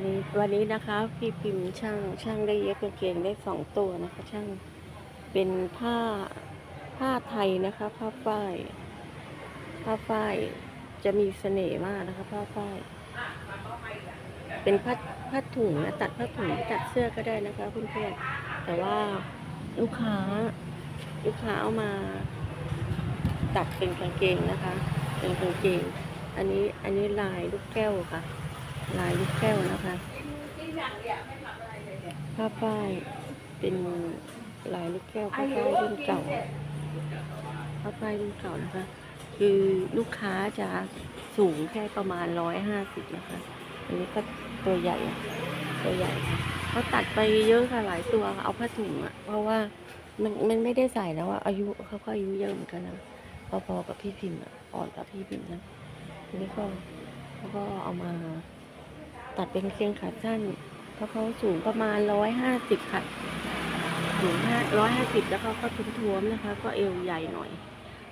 วันนี้วันนี้นะคะพี่พิมพ์ช่างช่างได้เย็บกางเกงได้สองตัวนะคะ ช่างเป็นผ้าผ้าไทยนะคะ ผ้าฝ้าย ผ้าฝ้ายจะมีเสน่ห์มากนะคะ ผ้าฝ้าย เป็นผ้าผ้าถุงนะตัดผ้าถุงตัดเสื้อก็ได้นะคะเพื่อนๆแต่ว่าลูกค้าลูกค้าเอามา ตัดเป็นกางเกงนะคะ เป็นกางเกง อันนี้อันนี้ลายลูกแก้วค่ะ ลายลูกแก้วนะคะผ้าฝ้ายเป็นลายลูกแก้วผ้าฝ้ายรุ่นเก่าผ้าฝ้ายรุ่นเก่านะคะ คือลูกค้าจะสูงแค่ประมาณร้อยห้าสิบนะคะ อันนี้ก็ตัวใหญ่ตัวใหญ่ค่ะเขาตัดไปเยอะค่ะหลายตัวค่ะเอาผ้าถุงอะเพราะว่ามันมันไม่ได้ใส่แล้วอะอายุเขาก็อายุเยอะเหมือนกันนะพอๆกับพี่พิมพ์อะอ่อนกับพี่พิมพ์นะทีนี้ก็เขาก็เอามา ตัดเป็นเกงขาสั้น เพราะเขาสูงประมาณร้อยห้าสิบค่ะสูงห้าร้อยห้าสิบแล้วเขาก็ท้วมๆนะคะ ก็เอวใหญ่หน่อย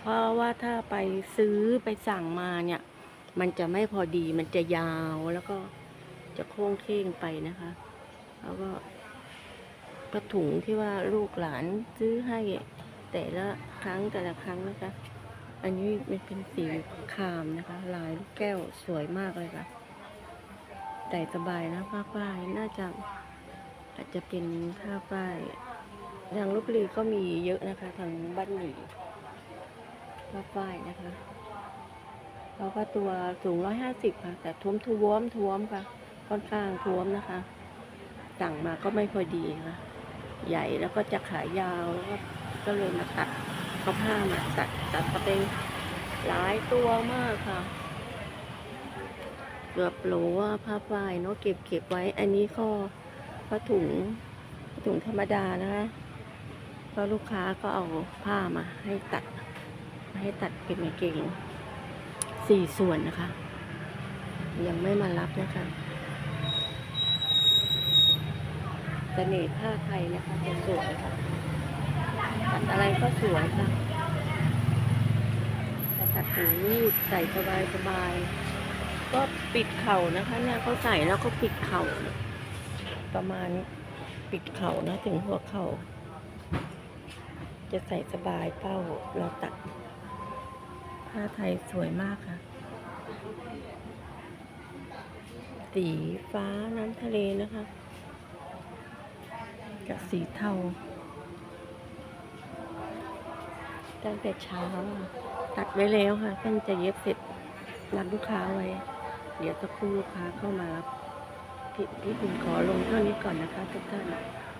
เพราะว่าถ้าไปซื้อไปสั่งมาเนี่ย มันจะไม่พอดีมันจะยาวแล้วก็จะโค้งเค้งไปนะคะ แล้วก็กระถุงที่ว่าลูกหลานซื้อให้แต่ละครั้งแต่ละครั้งนะคะ อันนี้มันเป็นสีครามนะคะ ลายลูกแก้วสวยมากเลยค่ะ ใส่สบายนะผ้าฝ้ายน่าจะอาจจะเป็นผ้าฝ้ายทางลบบุรีก็มีเยอะนะคะ ทางบ้านหมี่ผ้าฝ้ายนะคะแล้วก็ตัวสูงร้อยห้าสิบค่ะ แต่ท้วมทวมท้วมค่ะ ค่อนข้างท้วมนะคะสั่งมาก็ไม่พอดีค่ะ ใหญ่แล้วก็จะขายาวแล้วก็ก็เลยมาตัดเขาผ้ามาตัดตัดก็เป็นหลายตัวมากค่ะ เกือบโหลว่าผ้าฝ้ายเนาะเก็บเก็บไว้ อันนี้ก็ผ้าถุงผ้าถุงธรรมดานะคะก็ลูกค้าก็เอาผ้ามาให้ตัด มาให้ตัดเป็นกางเกงสี่ส่วนนะคะ ยังไม่มารับนะคะเสน่ห์ผ้าไทยนะคะจะสวยค่ะตัดอะไรก็สวยค่ะแต่ตัดหูรูดใส่สบายสบายก็ ปิดเข่านะคะ เนี่ยเขาใส่แล้วก็ปิดเข่า ประมาณปิดเข่านะถึงหัวเข่า จะใส่สบายเป้าเราตัด ผ้าไทยสวยมากค่ะ สีฟ้าน้ำทะเลนะคะ กับสีเทาตั้งแต่เช้า ตัดไว้แล้วค่ะเพิ่งจะเย็บเสร็จรับลูกค้าไว้ เดี๋ยวสักครู่ลูกค้าเข้ามารับพี่พี่คุณขอลงเท่านี้ก่อนนะคะทุกท่าน